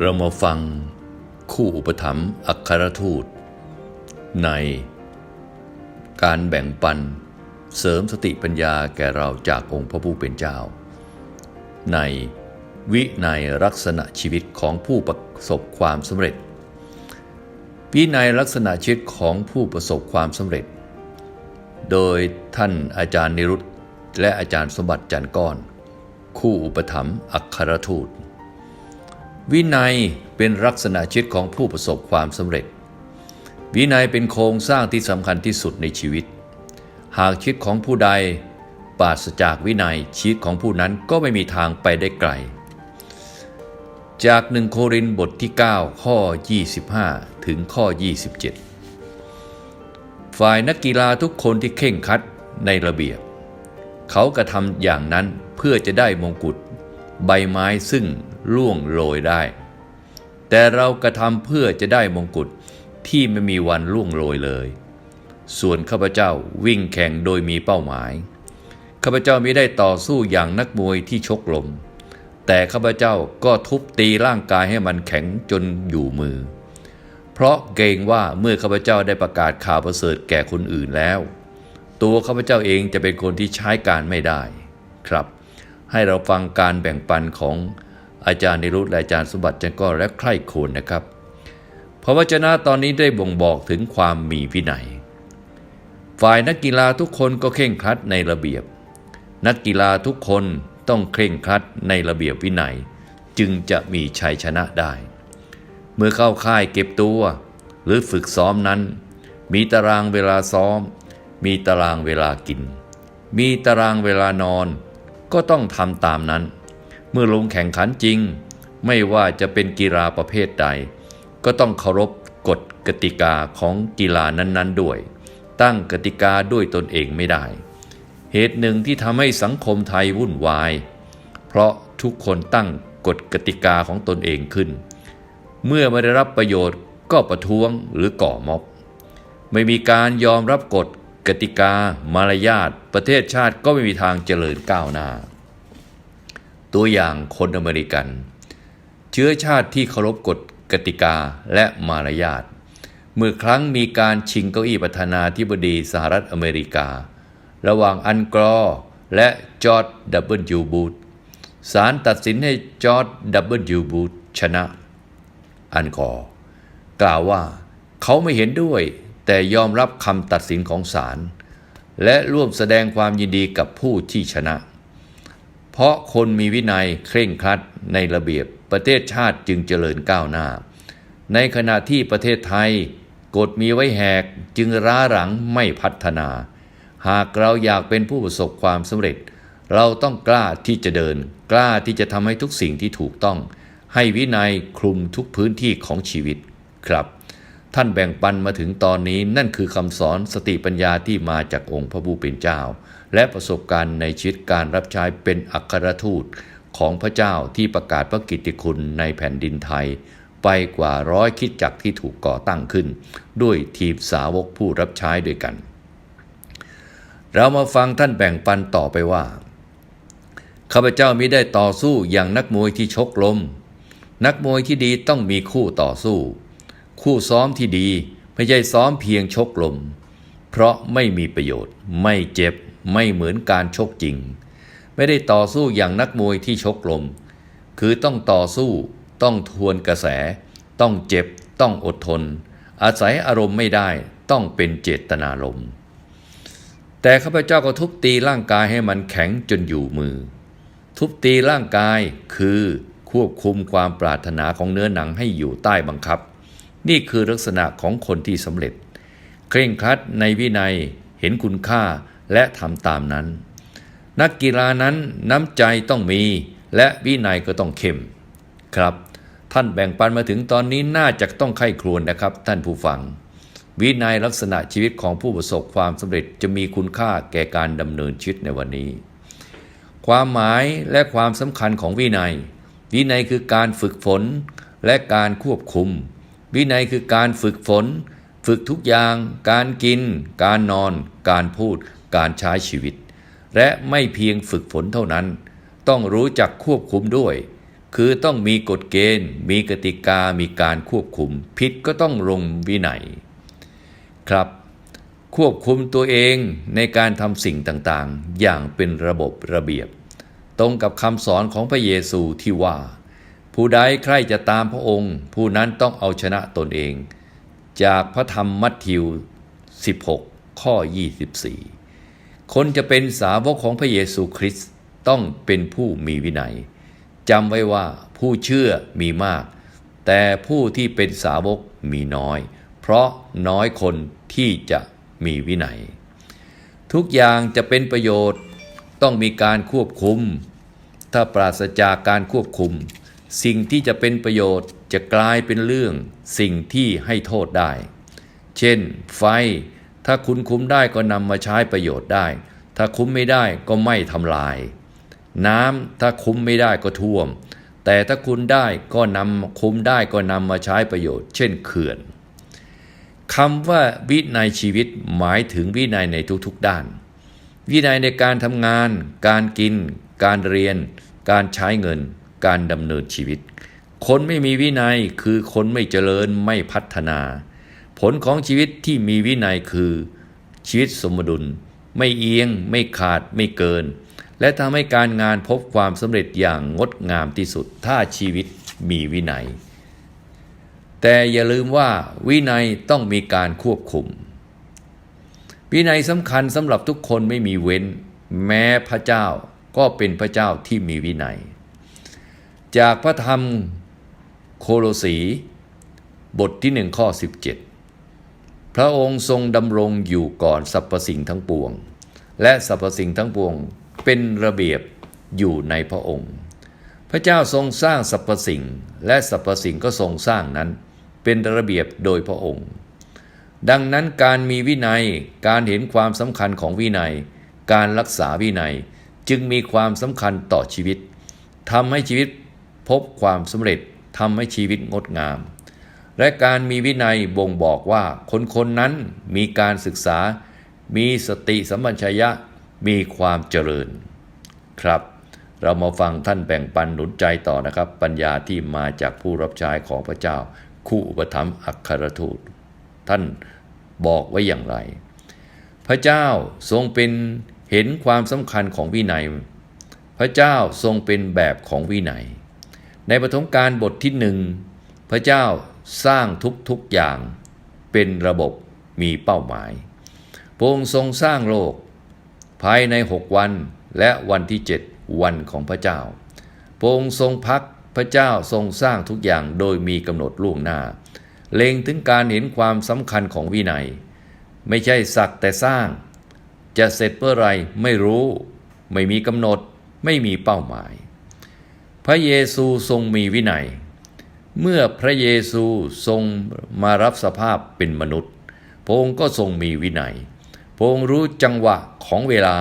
เรามาฟังคู่อุปถัมภ์อัครทูต ใน การแบ่งปันเสริมสติปัญญาแก่เราจากองค์พระผู้เป็นเจ้า ในวินัยลักษณะชีวิตของผู้ประสบความสำเร็จ วินัยลักษณะชีวิตของผู้ประสบความสำเร็จ โดยท่านอาจารย์นิรุตและอาจารย์สมบัติจันทร์ก้อน คู่อุปถัมภ์อัครทูต วินัยเป็นลักษณะชีวิตของผู้ประสบความสำเร็จ วินัยเป็นโครงสร้างที่สำคัญที่สุดในชีวิต หากชีวิตของผู้ใดปราศจากวินัยชีวิตของผู้นั้นก็ไม่มีทางไปได้ไกล จากหนึ่งโครินบทที่ 9 ข้อ 25 ถึงข้อ 27 ฝ่ายนักกีฬาทุกคนที่เข่งคัดในระเบียบ เขากระทำอย่างนั้นเพื่อจะได้มงกุฎใบไม้ซึ่ง ล่วงโรยได้ แต่เรากระทำเพื่อจะได้มงกุฎที่ไม่มีวันล่วงโรยเลย ส่วนข้าพเจ้าวิ่งแข่งโดยมีเป้าหมาย ข้าพเจ้าไม่ได้ต่อสู้อย่างนักมวยที่ชกลม แต่ข้าพเจ้าก็ทุบตีร่างกายให้มันแข็งจนอยู่มือ เพราะเกรงว่าเมื่อข้าพเจ้าได้ประกาศข่าวประเสริฐแก่คนอื่นแล้ว ตัวข้าพเจ้าเองจะเป็นคนที่ใช้การไม่ได้ ครับ ให้เราฟังการแบ่งปันของ อาจารย์นิรุตและอาจารย์สมบัติจันก็และใคร่ครวญนะครับพระวจนะตอนนี้ได้บ่งบอกถึงความมีวินัย ฝ่ายนักกีฬาทุกคนก็เคร่งครัดในระเบียบ นักกีฬาทุกคนต้องเคร่งครัดในระเบียบวินัย จึงจะมีชัยชนะได้ เมื่อเข้าค่ายเก็บตัว หรือฝึกซ้อมนั้น มีตารางเวลาซ้อม มีตารางเวลากิน มีตารางเวลานอน ก็ต้องทำตามนั้น เมื่อลงแข่งขันจริง ไม่ว่าจะเป็นกีฬาประเภทใด ก็ต้องเคารพกฎกติกาของกีฬานั้นๆด้วย ตั้งกติกาด้วยตนเองไม่ได้ เหตุหนึ่งที่ทำให้สังคมไทยวุ่นวาย เพราะทุกคนตั้งกฎกติกาของตนเองขึ้น เมื่อไม่ได้รับประโยชน์ก็ประท้วงหรือก่อม็อบ ไม่มีการยอมรับกฎกติกามารยาทประเทศชาติก็ไม่มีทางเจริญก้าวหน้า ตัวอย่างคนอเมริกัน เชื้อชาติที่เคารพกฎกติกาและมารยาทเมื่อครั้งมีการชิงเก้าอี้ประธานาธิบดีสหรัฐอเมริกา ระหว่างอันกรอและจอร์ดดับเบิลยูบูธศาลตัดสินให้จอร์ดดับเบิลยูบูธชนะ อันกอร์กล่าวว่าเขาไม่เห็นด้วย แต่ยอมรับคำตัดสินของศาลและร่วมแสดงความยินดีกับผู้ที่ชนะ เพราะคนมีวินัยเคร่งครัดในระเบียบประเทศชาติจึงเจริญก้าวหน้า ในขณะที่ประเทศไทย กฎมีไว้แหกจึงร้าหลังไม่พัฒนา หากเราอยากเป็นผู้ประสบความสำเร็จ เราต้องกล้าที่จะเดิน กล้าที่จะทำให้ทุกสิ่งที่ถูกต้อง ให้วินัยคลุมทุกพื้นที่ของชีวิตครับ ท่านแบ่งปันมาถึงตอนนี้นั่นคือคำสอนสติปัญญาที่มาจากองค์พระผู้เป็นเจ้า และประสบการณ์ในชีวิตการรับใช้เป็นอัครทูตของพระเจ้าที่ประกาศพระกิตติคุณในแผ่นดินไทย ไปกว่าร้อยคิดจักที่ถูกก่อตั้งขึ้น ด้วยทีมสาวกผู้รับใช้ด้วยกัน เรามาฟังท่านแบ่งปันต่อไปว่าข้าพเจ้ามิได้ต่อสู้อย่างนักมวยที่ชกลม นักมวยที่ดีต้องมีคู่ต่อสู้ คู่ซ้อมที่ดีไม่ใช่ซ้อมเพียงชกลม เพราะไม่มีประโยชน์ ไม่เจ็บ ไม่เหมือนการชกจริง ไม่ได้ต่อสู้อย่างนักมวยที่ชกลม คือต้องต่อสู้ ต้องทวนกระแส ต้องเจ็บ ต้องอดทน อาศัยอารมณ์ไม่ได้ ต้องเป็นเจตนารมณ์ แต่ข้าพเจ้าก็ทุบตีร่างกายให้มันแข็งจนอยู่มือ ทุบตีร่างกายคือควบคุมความปรารถนาของเนื้อหนังให้อยู่ใต้บังคับ นี่คือลักษณะของคนที่สำเร็จ เคร่งครัดในวินัยเห็นคุณค่าและทำตามนั้น นักกีฬานั้นน้ำใจต้องมี และวินัยก็ต้องเข้มครับ ท่านแบ่งปันมาถึงตอนนี้น่าจะต้องไข้ครวญนะครับ ท่านผู้ฟัง วินัยลักษณะชีวิตของผู้ประสบความสำเร็จจะมีคุณค่าแก่การดำเนินชีวิตในวันนี้ ความหมายและความสำคัญของวินัย วินัยคือการฝึกฝนและการควบคุม วินัยคือการฝึกฝน ฝึกทุกอย่าง การกิน การนอน การพูด การใช้ชีวิต และไม่เพียงฝึกฝนเท่านั้น ต้องรู้จักควบคุมด้วย คือต้องมีกฎเกณฑ์ มีกติกา มีการควบคุม ผิดก็ต้องลงวินัย ครับ ควบคุมตัวเองในการทำสิ่งต่างๆ อย่างเป็นระบบระเบียบ ตรงกับคำสอนของพระเยซูที่ว่า ผู้ใดใครจะตามพระองค์ ผู้นั้นต้องเอาชนะตนเอง จากพระธรรมมัทธิว 16 ข้อ 24 คนจะเป็นสาวกของพระเยซูคริสต์ต้องเป็นผู้มีวินัยจำไว้ว่าผู้เชื่อมีมาก แต่ผู้ที่เป็นสาวกมีน้อย เพราะน้อยคนที่จะมีวินัย ทุกอย่างจะเป็นประโยชน์ต้องมีการควบคุม ถ้าปราศจากการควบคุม สิ่งที่จะเป็นประโยชน์จะกลายเป็นเรื่อง สิ่งที่ให้โทษได้ เช่น ไฟ ถ้าคุณคุมได้ก็นำมาใช้ประโยชน์ได้ ถ้าคุมไม่ได้ก็ไม่ทำลาย น้ำถ้าคุมไม่ได้ก็ท่วม แต่ถ้าคุณได้ก็นำคุมได้ก็นำมาใช้ประโยชน์ เช่นเขื่อนคำว่าวินัยชีวิตหมายถึงวินัยในทุกๆด้าน วินัยในการทำงาน การกิน การเรียน การใช้เงิน การดำเนินชีวิต คนไม่มีวินัยคือคนไม่เจริญไม่พัฒนา ผลของชีวิตที่มีวินัยคือ ชีวิตสมดุล ไม่เอียง ไม่ขาดไม่เกิน และทำให้การงานพบความสำเร็จอย่างงดงามที่สุด ถ้าชีวิตมีวินัย แต่อย่าลืมว่าวินัยต้องมีการควบคุม วินัยสำคัญสำหรับทุกคนไม่มีเว้น แม้พระเจ้าก็เป็นพระเจ้าที่มีวินัย จากพระธรรมโคโลสีบทที่หนึ่งข้อ 17 พระองค์ทรงดำรงอยู่ก่อนสรรพสิ่งทั้งปวง และสรรพสิ่งทั้งปวงเป็นระเบียบอยู่ในพระองค์ พระเจ้าทรงสร้างสรรพสิ่ง และสรรพสิ่งก็ทรงสร้างนั้น เป็นระเบียบโดยพระองค์ ดังนั้นการมีวินัยการเห็นความสำคัญของวินัย การรักษาวินัยจึงมีความสำคัญต่อชีวิตทำให้ชีวิต พบความสำเร็จทำให้ชีวิตงดงาม และการมีวินัยบ่งบอกว่าคนคนนั้นมีการศึกษา มีสติสัมปชัญญะมีความเจริญ ครับ เรามาฟังท่านแบ่งปันหนุนใจต่อนะครับ ปัญญาที่มาจากผู้รับใช้ของพระเจ้า คู่อุปถัมภ์อัครทูต ท่านบอกไว้อย่างไร พระเจ้าทรงเป็นเห็นความสำคัญของวินัย พระเจ้าทรงเป็นแบบของวินัย ในปฐมกาลบทที่หนึ่งพระเจ้าสร้างทุกๆอย่างเป็นระบบมีเป้าหมายพระองค์ทรงสร้างโลก ภายในหกวันและวันที่เจ็ดวันของพระเจ้าพระองค์ทรงพักพระเจ้าทรงสร้างทุกอย่างโดยมีกำหนดล่วงหน้า เล็งถึงการเห็นความสำคัญของวินัย ไม่ใช่สักแต่สร้าง จะเสร็จเมื่อไรไม่รู้ ไม่มีกำหนดไม่มีเป้าหมาย พระเยซูทรงมีวินัย เมื่อพระเยซูทรงมารับสภาพเป็นมนุษย์ พระองค์ก็ทรงมีวินัย พระองค์รู้จังหวะของเวลา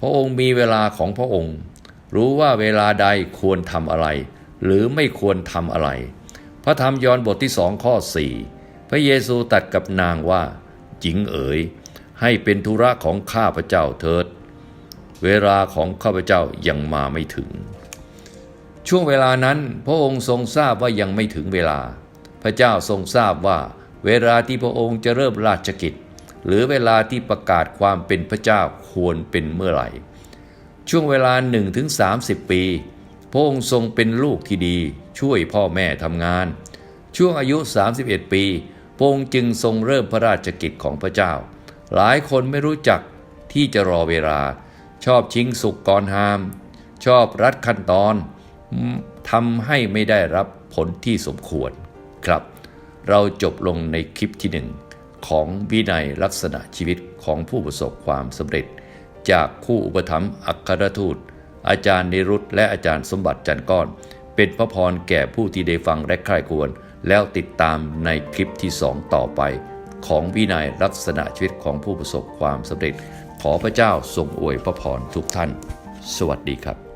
พระองค์มีเวลาของพระองค์ รู้ว่าเวลาใดควรทำอะไร หรือไม่ควรทำอะไร พระธรรมยอห์นบทที่สองข้อสี่พระเยซูตรัสกับนางว่าหญิงเอ๋ยให้เป็นธุระของข้าพเจ้าเถิด เวลาของข้าพเจ้ายังมาไม่ถึง ช่วงเวลานั้นพระองค์ทรงทราบว่ายังไม่ถึงเวลา พระเจ้าทรงทราบว่า เวลาที่พระองค์จะเริ่มราชกิจ หรือเวลาที่ประกาศความเป็นพระเจ้าควรเป็นเมื่อไหร่ ช่วงเวลา1นถึงสาปี พระองค์ทรงเป็นลูกที่ดี ช่วยพ่อแม่ทำงาน ช่วงอายุ 31 ปีพระองค์จึงทรงเริ่มพระราชกิจของพระเจ้า หลายคนไม่รู้จักที่จะรอเวลา ชอบชิงสุกก่อนหาม ชอบรัดขั้นตอน ทำให้ไม่ได้รับผลที่สมควรครับ เราจบลงในคลิปที่หนึ่งของวินัยลักษณะชีวิตของผู้ประสบความสำเร็จ จากคู่อุปถัมภ์อัครทูต อาจารย์นิรุตและอาจารย์สมบัติจันก้อน เป็นพระพรแก่ผู้ที่ได้ฟังและใคร่ควร แล้วติดตามในคลิปที่สองต่อไป ของวินัยลักษณะชีวิตของผู้ประสบความสำเร็จ ขอพระเจ้าทรงอวยพระพรทุกท่าน สวัสดีครับ